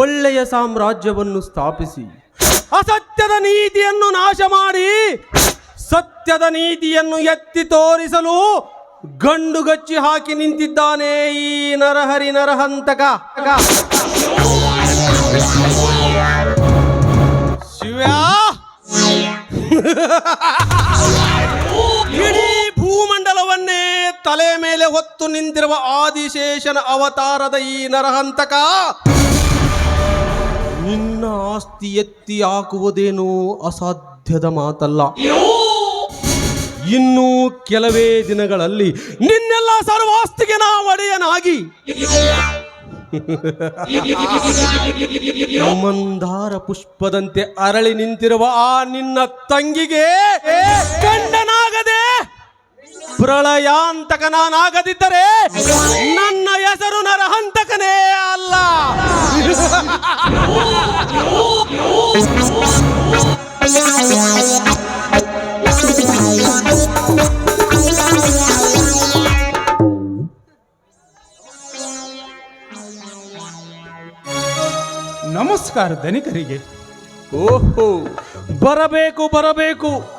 ಒಳ್ಳೆಯ ಸಾಮ್ರಾಜ್ಯವನ್ನು ಸ್ಥಾಪಿಸಿ, ಅಸತ್ಯದ ನೀತಿಯನ್ನು ನಾಶ ಮಾಡಿ, ಸತ್ಯದ ನೀತಿಯನ್ನು ಎತ್ತಿ ತೋರಿಸಲು ಗಂಡುಗಚ್ಚಿ ಹಾಕಿ ನಿಂತಿದ್ದಾನೆ ಈ ನರಹರಿ ನರಹಂತಕ. ಶಿವ ಇಡೀ ಭೂಮಂಡಲವನ್ನೇ ತಲೆ ಮೇಲೆ ಹೊತ್ತು ನಿಂತಿರುವ ಆದಿಶೇಷನ ಅವತಾರದ ಈ ನರಹಂತಕ ನಿನ್ನ ಆಸ್ತಿ ಎತ್ತಿ ಹಾಕುವುದೇನೋ ಅಸಾಧ್ಯದ ಮಾತಲ್ಲ. ಇನ್ನೂ ಕೆಲವೇ ದಿನಗಳಲ್ಲಿ ನಿನ್ನೆಲ್ಲ ಸರ್ವಾಸ್ತಿಗೆ ನಾ ಒಡೆಯನಾಗಿ ಮಂದಾರ ಪುಷ್ಪದಂತೆ ಅರಳಿ ನಿಂತಿರುವ ಆ ನಿನ್ನ ತಂಗಿಗೆ. ಪ್ರಳಯಾಂತಕ ನಾನಾಗದಿದ್ದರೆ ನನ್ನ ಹೆಸರು ನರಹಂತಕನೇ ಅಲ್ಲ. ನಮಸ್ಕಾರ ಧನಿಕರಿಗೆ. ಓಹೋ. ಬರಬೇಕು ಬರಬೇಕು.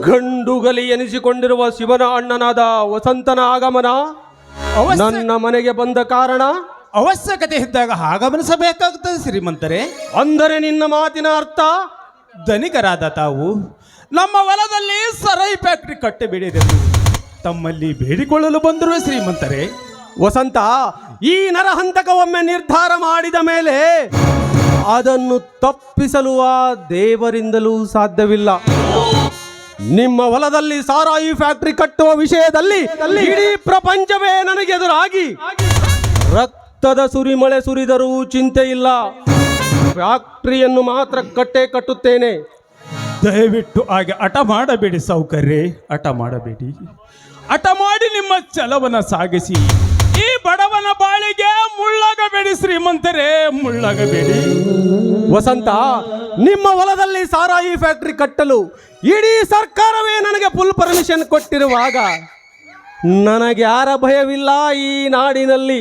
ಗಂಡುಗಲಿ ಎನಿಸಿಕೊಂಡಿರುವ ಶಿವನ ಅಣ್ಣನಾದ ವಸಂತನ ಆಗಮನ ನನ್ನ ಮನೆಗೆ ಬಂದ ಕಾರಣ ಅವಶ್ಯಕತೆ ಇದ್ದಾಗ ಆಗಮನಿಸಬೇಕಾಗುತ್ತದೆ ಶ್ರೀಮಂತರೇ. ಅಂದರೆ ನಿನ್ನ ಮಾತಿನ ಅರ್ಥ? ಧನಿಕರಾದ ತಾವು ನಮ್ಮ ಹೊಲದಲ್ಲಿ ಸರೈ ಫ್ಯಾಕ್ಟ್ರಿ ಕಟ್ಟೆ ಬೇಡಿದೆವು. ತಮ್ಮಲ್ಲಿ ಬೇಡಿಕೊಳ್ಳಲು ಬಂದರು ಶ್ರೀಮಂತರೇ. ವಸಂತ ಈ ನರಹಂತಕ ಒಮ್ಮೆ ನಿರ್ಧಾರ ಮಾಡಿದ ಮೇಲೆ ಅದನ್ನು ತಪ್ಪಿಸಲು ಆ ದೇವರಿಂದಲೂ ಸಾಧ್ಯವಿಲ್ಲ. ನಿಮ್ಮ ಹೊಲದಲ್ಲಿ ಸಾರಾಯಿ ಫ್ಯಾಕ್ಟರಿ ಕಟ್ಟುವ ವಿಷಯದಲ್ಲಿ ಇಡೀ ಪ್ರಪಂಚವೇ ನನಗೆ ಎದುರಾಗಿ ರಕ್ತದ ಸುರಿಮಳೆ ಸುರಿದರೂ ಚಿಂತೆ ಇಲ್ಲ. ಫ್ಯಾಕ್ಟರಿಯನ್ನು ಮಾತ್ರ ಕಟ್ಟೆ ಕಟ್ಟುತ್ತೇನೆ. ದಯವಿಟ್ಟು ಹಾಗೆ ಹಠ ಮಾಡಬೇಡಿ ಸೌಕರ್ಯ. ಹಠ ಮಾಡಬೇಡಿ. ಹಠ ಮಾಡಿ ನಿಮ್ಮ ಛಲವನ್ನು ಸಾಗಿಸಿ. ಈ ಬಡವನ ಬಾಳಿಗೆ ಮುಳ್ಳಾಗಬೇಡಿ ಶ್ರೀಮಂತರೇ ಮುಳ್ಳಾಗಬೇಡಿ. ವಸಂತ, ನಿಮ್ಮ ಹೊಲದಲ್ಲಿ ಸಾರಾಯಿ ಫ್ಯಾಕ್ಟರಿ ಕಟ್ಟಲು ಇಡೀ ಸರ್ಕಾರವೇ ನನಗೆ ಫುಲ್ ಪರ್ಮಿಷನ್ ಕೊಟ್ಟಿರುವಾಗ ನನಗೆ ಯಾರ ಭಯವಿಲ್ಲ ಈ ನಾಡಿನಲ್ಲಿ.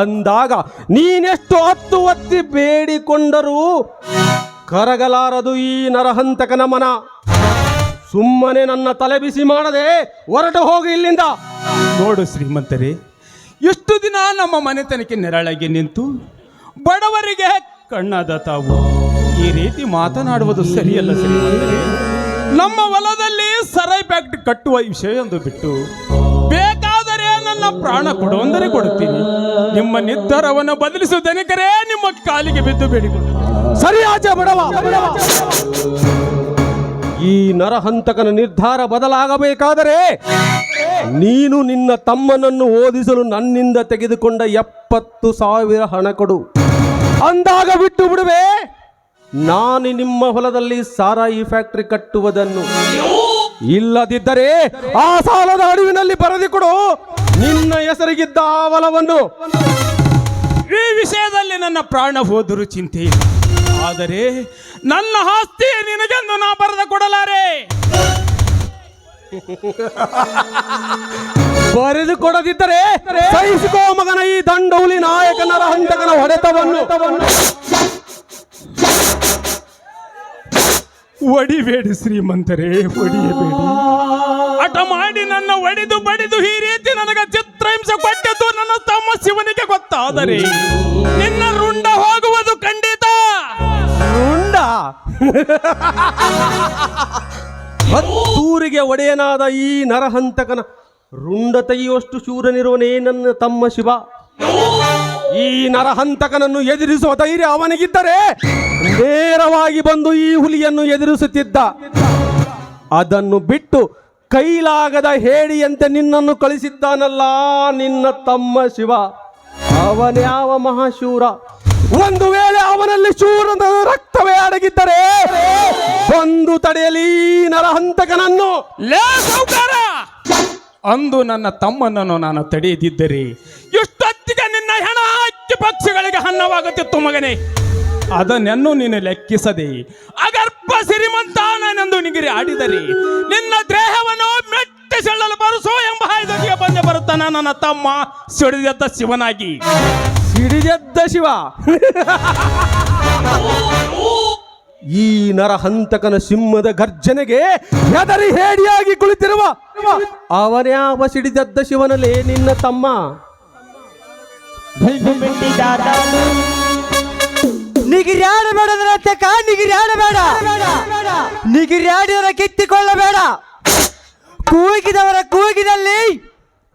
ಅಂದಾಗ ನೀನೆಷ್ಟು ಹತ್ತು ಒತ್ತಿ ಬೇಡಿಕೊಂಡರೂ ಕರಗಲಾರದು ಈ ನರಹಂತಕನ ಮನ ಸುಮ್ಮನೆ ನನ್ನ ತಲೆ ಬಿಸಿ ಮಾಡದೆ ಹೊರಟು ಹೋಗಿ ಇಲ್ಲಿಂದ. ನೋಡು ಶ್ರೀಮಂತರೇ ಎಷ್ಟು ದಿನ ನಮ್ಮ ಮನೆತನಕ್ಕೆ ನೆರಳಾಗಿ ನಿಂತು ಬಡವರಿಗೆ ಕಣ್ಣಾದ ತಾವು ಈ ರೀತಿ ಮಾತನಾಡುವುದು ಸರಿಯಲ್ಲ ಶ್ರೀಮಂತರೇ. ನಮ್ಮ ಹೊಲದಲ್ಲಿ ಸರೈ ಫ್ಯಾಕ್ಟ್ರಿ ಕಟ್ಟುವ ವಿಷಯ ಎಂದು ಬಿಟ್ಟು ಬೇಕಾದರೆ ನನ್ನ ಪ್ರಾಣ ಕೊಡುವಂದರೆ ಕೊಡುತ್ತೀನಿ. ನಿಮ್ಮ ನಿರ್ಧಾರವನ್ನು ಬದಲಿಸುವ ದನಿಕರೇ ನಿಮ್ಮ ಕಾಲಿಗೆ ಬಿದ್ದು ಬೇಡಿ ಸರಿ ಆಚೆ ಬಡವ. ಈ ನರಹಂತಕನ ನಿರ್ಧಾರ ಬದಲಾಗಬೇಕಾದರೆ ನೀನು ನಿನ್ನ ತಮ್ಮನನ್ನು ಓದಿಸಲು ನನ್ನಿಂದ ತೆಗೆದುಕೊಂಡ ಎಪ್ಪತ್ತು ಸಾವಿರ ಹಣ ಕೊಡು. ಅಂದಾಗ ಬಿಟ್ಟು ಬಿಡುವೆ. ನಾನು ನಿಮ್ಮ ಹೊಲದಲ್ಲಿ ಸಾರಾಯಿ ಫ್ಯಾಕ್ಟರಿ ಕಟ್ಟುವುದನ್ನು. ಇಲ್ಲದಿದ್ದರೆ ಆ ಸಾಲದ ಅಡವಿನಲ್ಲಿ ಬರೆದಿಕೊಡು ನಿನ್ನ ಹೆಸರಿಗಿದ್ದ ಆ ಹೊಲವನ್ನು. ಈ ವಿಷಯದಲ್ಲಿ ನನ್ನ ಪ್ರಾಣ ಹೋದರೂ ಚಿಂತೆ ಆದರೆ ನನ್ನ ಆಸ್ತಿ ನಿನಗೆಂದು ನಾ ಬರೆದ ಕೊಡಲಾರೆ. ಬರೆದು ಕೊಡದಿದ್ದರೆ ಸಹಿಸಿಕೋ ಮಗನ ಈ ದಂಡೌಲಿ ನಾಯಕನರ ಹಂತಕನ ಹೊಡೆತವನ್ನು. ಒಡಿಬೇಡಿ ಶ್ರೀಮಂತರೇ ಒಡಿಯಬೇಡಿ. ಹಠ ಮಾಡಿ ನನ್ನ ಒಡೆದು ಬಡಿದು ಈ ರೀತಿ ನನಗೆ ಚಿತ್ರಹಿಂಸೆ ಕೊಟ್ಟಿದ್ದು ನನ್ನ ತಮ್ಮ ಶಿವನಿಗೆ ಗೊತ್ತಾದರೆ ನಿನ್ನ ರುಂಡ ಹೋಗುವುದು ಖಂಡಿತ. ಉಂಡ ಹತ್ತೂರಿಗೆ ಒಡೆಯನಾದ ಈ ನರಹಂತಕನ ರುಂಡ ತೆಗೆಯುವಷ್ಟು ಶೂರನಿರುವನೇ ನನ್ನ ತಮ್ಮ ಶಿವ. ಈ ನರಹಂತಕನನ್ನು ಎದುರಿಸುವ ಧೈರ್ಯ ಅವನಿಗಿದ್ದರೆ ನೇರವಾಗಿ ಬಂದು ಈ ಹುಲಿಯನ್ನು ಎದುರಿಸುತ್ತಿದ್ದ. ಅದನ್ನು ಬಿಟ್ಟು ಕೈಲಾಗದ ಹೇಡಿಯಂತೆ ನಿನ್ನನ್ನು ಕಳಿಸಿದ್ದಾನಲ್ಲ ನಿನ್ನ ತಮ್ಮ ಶಿವ. ಅವನ್ಯಾವ ಮಹಾಶೂರ? ಒಂದು ವೇಳೆ ಅವನಲ್ಲಿ ಶೂರದ ರಕ್ತವೇ ಅಡಗಿದ್ದರೆ ಒಂದು ತಡೆಯಲಿ ನರಹಂತಕನನ್ನು. ಅಂದು ನನ್ನ ತಮ್ಮನನ್ನು ನಾನು ತಡೆಯದಿದ್ದರೆ ಎಷ್ಟೊತ್ತಿಗೆ ನಿನ್ನ ಹೆಣ ಹಕ್ಕಿ ಪಕ್ಷಿಗಳಿಗೆ ಹಣ್ಣವಾಗುತ್ತಿತ್ತು ಮಗನೇ? ಅದನ್ನೆನ್ನು ನೀನು ಲೆಕ್ಕಿಸದೆ ಅಗರ್ಭ ಸಿರಿಮಂತ ನಾನೆಂದು ನಿಗಿರಿ ಆಡಿದರೆ ನಿನ್ನ ದೇಹವನ್ನು ಮೆಟ್ಟಿಸೆಳ್ಳಲು ನನ್ನ ತಮ್ಮ ಸಿಡಿದತ್ತ ಶಿವನಾಗಿ. ಸಿಡಿದೆದ್ದ ಶಿವ. ಈ ನರಹಂತಕನ ಸಿಂಹದ ಗರ್ಜನೆಗೆ ಹೆದರಿ ಹೇಡಿಯಾಗಿ ಕುಳಿತಿರುವ ಅವನ್ಯಾವ ಸಿಡಿದೆದ್ದ ಶಿವನಲ್ಲಿ ನಿನ್ನ ತಮ್ಮ? ನಿಗಿರ್ಯಾಡಬೇಡ ನರತಕ ನಿಗಿರ್ಯಾಡಬೇಡ. ನಿಗಿರ್ಯಾಡಿದರ ಕಿತ್ತಿಕೊಳ್ಳಬೇಡ. ಕೂಗಿದವರ ಕೂಗಿದಲ್ಲಿ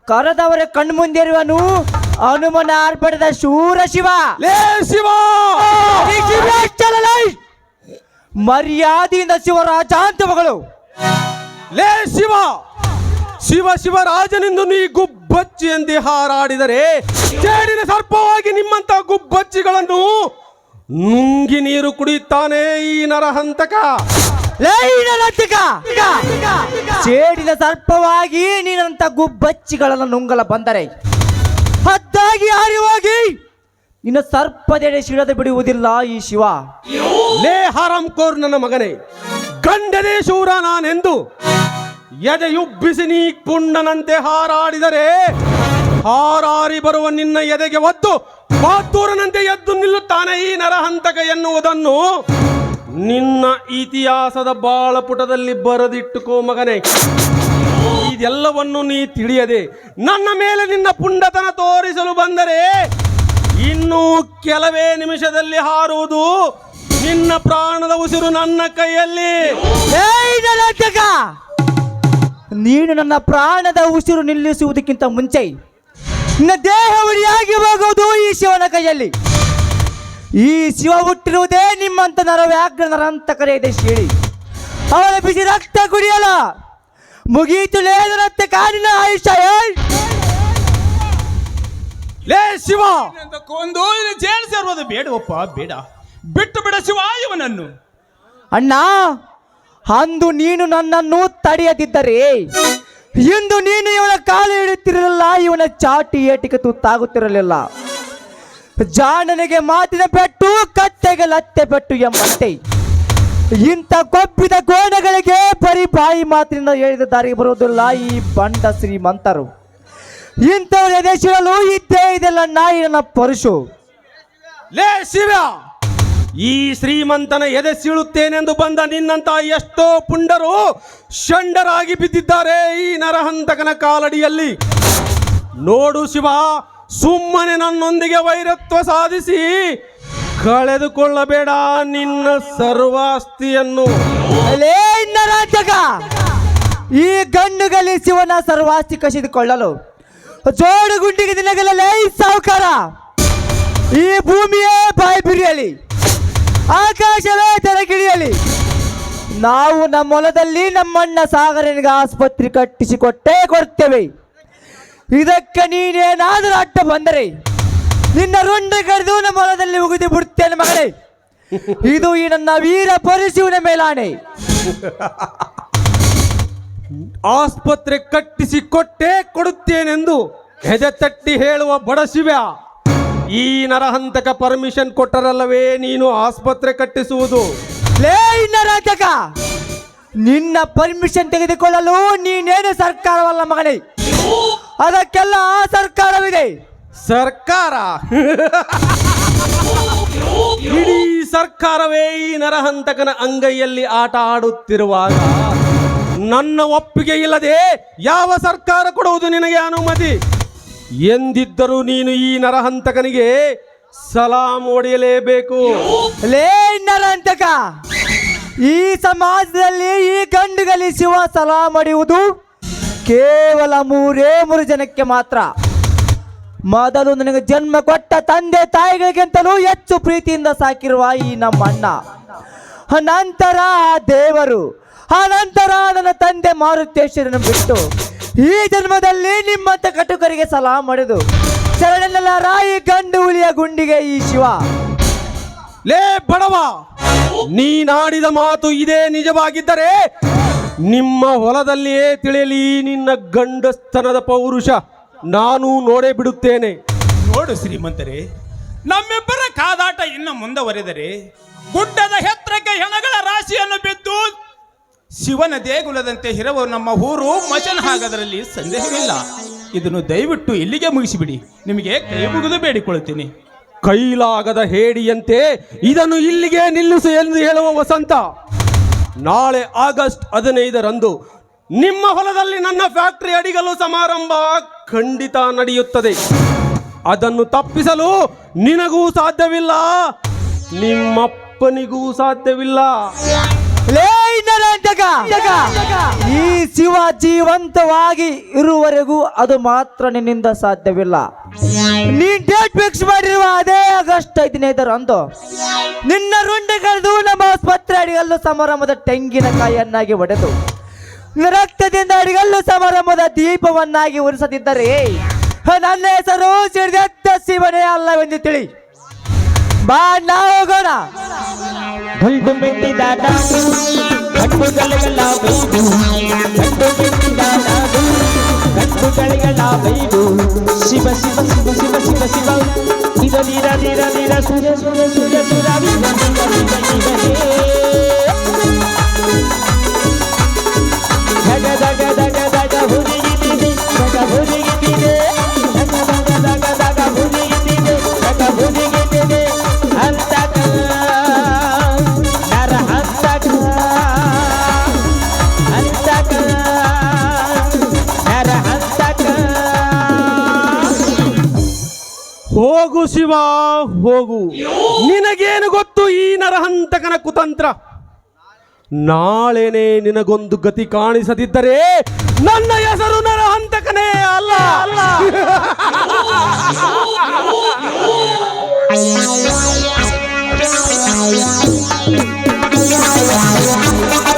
ಕರೆದವರ ಕಣ್ಮುಂದಿರುವನು ಹನುಮನ ಆರ್ಭಟದ ಶೂರ ಶಿವ. ಲೇ ಶಿವ! ಮರ್ಯಾದೆಯಿಂದ ಶಿವರಾಜ ಅಂತ ಮಗಳು. ಲೇ ಶಿವ! ಶಿವ ಶಿವರಾಜನೆಂದು ನೀ ಗುಬ್ಬಚ್ಚಿ ಎಂದು ಹಾರಾಡಿದರೆ ಚೇಡಿನ ಸರ್ಪವಾಗಿ ನಿಮ್ಮಂತ ಗುಬ್ಬಚ್ಚಿಗಳನ್ನು ನುಂಗಿ ನೀರು ಕುಡಿಯುತ್ತಾನೆ ಈ ನರಹಂತಕ! ಸೇಡಿನ ಸರ್ಪವಾಗಿ ನೀನಂತ ಗುಬ್ಬಚ್ಚಿಗಳನ್ನು ನುಂಗಲ ಬಂದರೆ ಹದ್ದಾಗಿ ಹರಿವಾಗಿ ನಿನ್ನ ಸರ್ಪದೆಡೆ ಸಿಡದೆ ಬಿಡುವುದಿಲ್ಲ ಈ ಶಿವ. ಲೇ ಕೋರ್ ನನ್ನ ಮಗನೇ, ಗಂಡನೇ ಶೂರ ನಾನೆಂದು, ಎದೆಯುಬ್ಬಿಸಿ ನೀ ಪುಂಡನಂತೆ ಹಾರಾಡಿದರೆ, ಹಾರಾರಿ ಬರುವ ನಿನ್ನ ಎದೆಗೆ ಒತ್ತು ಮಾತೂರನಂತೆ ಎದ್ದು ನಿಲ್ಲುತ್ತಾನೆ ಈ ನರಹಂತಕ ಎನ್ನುವುದನ್ನು ನಿನ್ನ ಇತಿಹಾಸದ ಬಾಳಪುಟದಲ್ಲಿ ಬರೆದಿಟ್ಟುಕೋ ಮಗನೇ. ಇದೆಲ್ಲವನ್ನು ನೀ ತಿಳಿಯದೆ ನನ್ನ ಮೇಲೆ ನಿನ್ನ ಪುಂಡತನ ತೋರಿಸಲು ಬಂದರೆ ಇನ್ನು ಕೆಲವೇ ನಿಮಿಷದಲ್ಲಿ ಹಾರುವುದು ನಿನ್ನ ಪ್ರಾಣದ ಉಸಿರು ನನ್ನ ಕೈಯಲ್ಲಿ! ನೀನು ನನ್ನ ಪ್ರಾಣದ ಉಸಿರು ನಿಲ್ಲಿಸುವುದಕ್ಕಿಂತ ಮುಂಚೆ ನಿನ್ನ ದೇಹ ಉಳಿಯಾಗಿ ಹೋಗುವುದು ಈ ಶಿವನ ಕೈಯಲ್ಲಿ. ಈ ಶಿವ ಹುಟ್ಟಿರುವುದೇ ನಿಮ್ಮಂತ ನರವ್ಯಾಘ್ರ ನರಂತ ಕರೆಯದೆ ಹೇಳಿ ಅವರ ಬಿಸಿ ರಕ್ತ ಕುಡಿಯಲ ಮುಗೀತು ಲೇದ ರಕ್ತ ಕಾಡಿನ ಆಯುಷ! ಲೇ ಶಿವ! ಸೇರುವುದು ಬೇಡವಪ್ಪ ಬೇಡ ಬಿಟ್ಟು ಬಿಡ ಶಿವ ಇವನನ್ನು. ಅಣ್ಣ ಅಂದು ನೀನು ನನ್ನನ್ನು ತಡೆಯದಿದ್ದರೆ ಇಂದು ನೀನು ಇವನ ಕಾಲು ಹಿಡಿಯುತ್ತಿರಲಿಲ್ಲ ಇವನ ಚಾಟಿ ಏಟಿಗೆ ತುತ್ತಾಗುತ್ತಿರಲಿಲ್ಲ. ಜಾಣನಿಗೆ ಮಾತಿನ ಪೆಟ್ಟು ಕತ್ತೆಗೆ ಲತ್ತೆ ಪೆಟ್ಟು ಎಂಬಂತೆ. ಇಂಥ ಕೊಬ್ಬಿದ ಕೋಣಗಳಿಗೆ ಬರೀ ಬಾಯಿ ಮಾತಿನಿಂದ ಹೇಳಿದ ದಾರಿಗೆ ಬರುವುದಿಲ್ಲ ಈ ಬಂಡ ಶ್ರೀಮಂತರು. ಇಂಥವ್ರ ಎದೆಸಿಡಲು ಇದ್ದೇ ಇದೆಲ್ಲ ನಾಯಿ ನನ್ನ ಪರಶು ಲೇ ಶಿವ, ಈ ಶ್ರೀಮಂತನ ಎದೆ ಸೀಳುತ್ತೇನೆಂದು ಬಂದ ನಿನ್ನಂತ ಎಷ್ಟೋ ಪುಂಡರು ಷಂಡರಾಗಿ ಬಿದ್ದಿದ್ದಾರೆ ಈ ನರಹಂತಕನ ಕಾಲಡಿಯಲ್ಲಿ. ನೋಡು ಶಿವ, ಸುಮ್ಮನೆ ನನ್ನೊಂದಿಗೆ ವೈರತ್ವ ಸಾಧಿಸಿ ಕಳೆದುಕೊಳ್ಳಬೇಡ ನಿನ್ನ ಸರ್ವಾಸ್ತಿಯನ್ನು. ಅಲೇ ಈ ಗಣ್ಣುಗಲಿ ಶಿವನ ಸರ್ವಾಸ್ತಿ ಕಸಿದುಕೊಳ್ಳಲು ಜೋಡು ಗುಂಡಿಗೆ ದಿನಗಳಲ್ಲೇ ಸಾವುಕಾರ. ಈ ಭೂಮಿಯೇ ಬಾಯಿ ಬಿರಿಯಲಿ, ಆಕಾಶವೇ ತೆರಗಿಳಿಯಲಿ. ನಾವು ನಮ್ಮ ಹೊಲದಲ್ಲಿ ನಮ್ಮಣ್ಣ ಸಾಗರನಿಗೆ ಆಸ್ಪತ್ರೆ ಕಟ್ಟಿಸಿಕೊಟ್ಟೇ ಕೊಡ್ತೇವೆ. ಇದಕ್ಕೆ ನೀನೇನಾದರೂ ಅಡ್ಡ ಬಂದರೆ ನಿನ್ನ ರುಂಡ ಕಡಿದು ನಮ್ಮ ಹೊಲದಲ್ಲಿ ಉಗಿದು ಬಿಡುತ್ತೇನೆ ಮಗಳೇ. ಇದು ಈ ನನ್ನ ವೀರ ಪರಿಶಿವನ ಮೇಲಾಣೆ. ಆಸ್ಪತ್ರೆ ಕಟ್ಟಿಸಿ ಕೊಟ್ಟೇ ಕೊಡುತ್ತೇನೆಂದು ಹೆದೆ ತಟ್ಟಿ ಹೇಳುವ ಬಡ ಶಿವ ಈ ನರಹಂತಕ ಪರ್ಮಿಷನ್ ಕೊಟ್ಟರಲ್ಲವೇ ನೀನು ಆಸ್ಪತ್ರೆ ಕಟ್ಟಿಸುವುದು? ಲೇ ನರಾಜಕ ನಿನ್ನ ಪರ್ಮಿಷನ್ ತೆಗೆದುಕೊಳ್ಳಲು ನೀನೇನು ಸರ್ಕಾರವಲ್ಲ ಮಗಳೇ. ಅದಕ್ಕೆಲ್ಲ ಆ ಸರ್ಕಾರವಿದೆ. ಸರ್ಕಾರ. ಇಡೀ ಸರ್ಕಾರವೇ ಈ ನರಹಂತಕನ ಅಂಗೈಯಲ್ಲಿ ಆಟ ಆಡುತ್ತಿರುವಾಗ ನನ್ನ ಒಪ್ಪಿಗೆ ಇಲ್ಲದೆ ಯಾವ ಸರ್ಕಾರ ಕೊಡುವುದು ನಿನಗೆ ಅನುಮತಿ? ಎಂದಿದ್ದರೂ ನೀನು ಈ ನರಹಂತಕನಿಗೆ ಸಲಾಂ ಹೊಡೆಯಲೇಬೇಕು ಲೇ ನರಹಂತಕ, ಈ ಸಮಾಜದಲ್ಲಿ ಈ ಗಂಡುಗಲಿ ಸಲಾಂ ಹೊಡೆಯುವುದು ಕೇವಲ ಮೂರೇ ಮೂರು ಜನಕ್ಕೆ ಮಾತ್ರ. ಮೊದಲು ನನಗೆ ಜನ್ಮ ಕೊಟ್ಟ ತಂದೆ ತಾಯಿಗಳಿಗಿಂತಲೂ ಹೆಚ್ಚು ಪ್ರೀತಿಯಿಂದ ಸಾಕಿರುವ ಈ ನಮ್ಮ ಅಣ್ಣ ನಂತರ ಆ ದೇವರು, ಅನಂತರ ನನ್ನ ತಂದೆ ಮಾರುತೇಶ್ವರನ ಬಿಟ್ಟು ಈ ಜನ್ಮದಲ್ಲಿ ನಿಮ್ಮಂತ ಕಟುಕರಿಗೆ ಸಲಾ ಮಾಡಿದು. ಚರಣನೆಲ್ಲ ರಾಯಿ ಗಂಡು ಹುಲಿಯ ಗುಂಡಿಗೆ ಈ ಶಿವ. ಲೇ ಬಡವ ನೀನಾಡಿದ ಮಾತು ಇದೇ ನಿಜವಾಗಿದ್ದರೆ ನಿಮ್ಮ ಹೊಲದಲ್ಲಿಯೇ ತಿಳಿಯಲಿ ನಿನ್ನ ಗಂಡಸ್ತನದ ಪೌರುಷ. ನಾನು ನೋಡೇ ಬಿಡುತ್ತೇನೆ. ನೋಡು ಶ್ರೀಮಂತರೇ ನಮ್ಮಿಬ್ಬರ ಕಾದಾಟ ಇನ್ನು ಮುಂದುವರೆದರೆ ಗುಡ್ಡದ ಎತ್ತರಕ್ಕೆ ಹೆಣಗಳ ರಾಶಿಯನ್ನು ಬಿದ್ದು ಶಿವನ ದೇಗುಲದಂತೆ ಹಿರವು ನಮ್ಮ ಊರು ಮಚನ ಹಾಗದರಲ್ಲಿ ಸಂದೇಹವಿಲ್ಲ. ಇದನ್ನು ದಯವಿಟ್ಟು ಇಲ್ಲಿಗೆ ಮುಗಿಸಿಬಿಡಿ. ನಿಮಗೆ ಕೈ ಮುಗಿದು ಬೇಡಿಕೊಳ್ಳುತ್ತೀನಿ. ಕೈಲಾಗದ ಹೇಡಿಯಂತೆ ಇದನ್ನು ಇಲ್ಲಿಗೆ ನಿಲ್ಲಿಸು ಎಂದು ಹೇಳುವ ವಸಂತ. ನಾಳೆ ಆಗಸ್ಟ್ ಹದಿನೈದರಂದು ನಿಮ್ಮ ಹೊಲದಲ್ಲಿ ನನ್ನ ಫ್ಯಾಕ್ಟರಿ ಅಡಿಗಲು ಸಮಾರಂಭ. ಖಂಡಿತ ನಡೆಯುತ್ತದೆ. ಅದನ್ನು ತಪ್ಪಿಸಲು ನಿನಗೂ ಸಾಧ್ಯವಿಲ್ಲ. ನಿಮ್ಮಪ್ಪನಿಗೂ ಸಾಧ್ಯವಿಲ್ಲ. ಈ ಶಿವ ಜೀವಂತವಾಗಿ ಇರುವವರೆಗೂ ಅದು ಮಾತ್ರ ನಿನ್ನಿಂದ ಸಾಧ್ಯವಿಲ್ಲ. ನೀನ್ ಡೇಟ್ ಫಿಕ್ಸ್ ಮಾಡಿರುವ ಅದೇ ಆಗಸ್ಟ್ ಹದಿನೈದರಂದು ನಿನ್ನ ರುಂಡೆ ಕರೆದು ನಮ್ಮ ಆಸ್ಪತ್ರೆ ಅಡಿಗಲ್ಲು ಸಮಾರಂಭದ ತೆಂಗಿನಕಾಯಿಯನ್ನಾಗಿ ಒಡೆದು. ರಕ್ತದಿಂದ ಅಡಿಗಲ್ಲು ಸಮಾರಂಭದ ದೀಪವನ್ನಾಗಿ ಉರಿಸದಿದ್ದರೆ ನನ್ನ ಹೆಸರು ಸಿಡಿದತ್ತ ಶಿವನೇ ಅಲ್ಲವೆಂದು ತಿಳಿ ಬಾ ನಾವು ಹೋಗೋಣ ಶಿವ ಶಿವ ಶಿವ ಶಿವ ಶಿವ ಶಿವ ಇದು ನೀರ ನೀರ ನೀರ ಕುತಂತಕನ ಕುತಂತ್ರ. ನಾಳೆನೇ ನಿನಗೊಂದು ಗತಿ ಕಾಣಿಸದಿದ್ದರೆ ನನ್ನ ಹೆಸರು ನರ ಹಂತಕನೇ ಅಲ್ಲ ಅಲ್ಲ.